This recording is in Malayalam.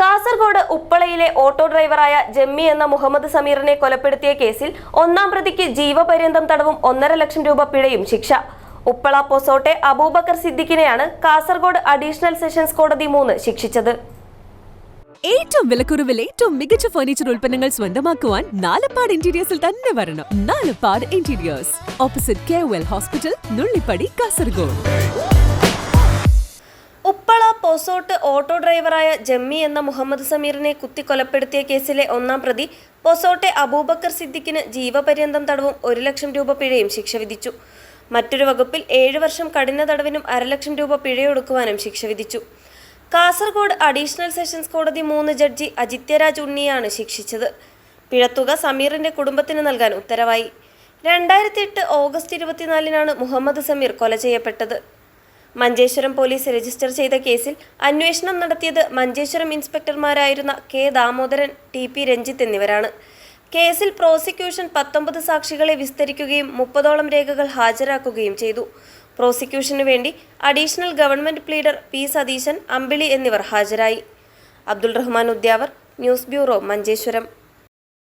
കാസർഗോഡ് ഉപ്പളയിലെ ഓട്ടോ ഡ്രൈവറായ ജമ്മി എന്ന മുഹമ്മദ് സമീറിനെ കൊലപ്പെടുത്തിയ കേസിൽ ഒന്നാം പ്രതിക്ക് ജീവപര്യന്തം തടവും ഒന്നര ലക്ഷം രൂപ പിഴയും ശിക്ഷ. ഉപ്പള പൊസോട്ടെ അബൂബക്കർ സിദ്ദിഖിനെയാണ് കാസർഗോഡ് അഡീഷണൽ സെഷൻസ് കോടതി മൂന്ന് ശിക്ഷിച്ചത്. ഏറ്റവും വിലക്കുറവിൽ ഏറ്റവും മികച്ച ഫർണിച്ചർ ഉൽപ്പന്നങ്ങൾ സ്വന്തമാക്കുവാൻ നാലപ്പാട് ഇന്റീരിയേഴ്സിൽ തന്നെ വരണം. Nalapad interiors opposite K hospital Nullippady Kasaragod Posot auto ഡ്രൈവറായ ജമ്മി എന്ന മുഹമ്മദ് സമീറിനെ കുത്തിക്കൊലപ്പെടുത്തിയ കേസിലെ ഒന്നാം പ്രതി പൊസോട്ടെ അബൂബക്കർ സിദ്ദിഖിന് ജീവപര്യന്തം തടവും ഒരു ലക്ഷം രൂപ പിഴയും ശിക്ഷ വിധിച്ചു. മറ്റൊരു വകുപ്പിൽ ഏഴ് വർഷം കഠിന തടവിനും അരലക്ഷം രൂപ പിഴയൊടുക്കുവാനും ശിക്ഷ വിധിച്ചു. കാസർഗോഡ് അഡീഷണൽ സെഷൻസ് കോടതി മൂന്ന് ജഡ്ജി അജിത്യരാജ് ഉണ്ണിയാണ് ശിക്ഷിച്ചത്. പിഴത്തുക സമീറിന്റെ കുടുംബത്തിന് നൽകാൻ ഉത്തരവായി. രണ്ടായിരത്തി എട്ട് ഓഗസ്റ്റ് ഇരുപത്തിനാലിനാണ് മുഹമ്മദ് സമീർ കൊല ചെയ്യപ്പെട്ടത്. മഞ്ചേശ്വരം പോലീസ് രജിസ്റ്റർ ചെയ്ത കേസിൽ അന്വേഷണം നടത്തിയത് Manjeshwaram ഇൻസ്പെക്ടർമാരായിരുന്ന K Damodaran T P Ranjith എന്നിവരാണ്. കേസിൽ പ്രോസിക്യൂഷൻ പത്തൊമ്പത് സാക്ഷികളെ വിസ്തരിക്കുകയും മുപ്പതോളം രേഖകൾ ഹാജരാക്കുകയും ചെയ്തു. പ്രോസിക്യൂഷനു വേണ്ടി additional government pleader P Satheesan Ambili എന്നിവർ ഹാജരായി. Abdul Rahman Udyavar news bureau Manjeshwaram.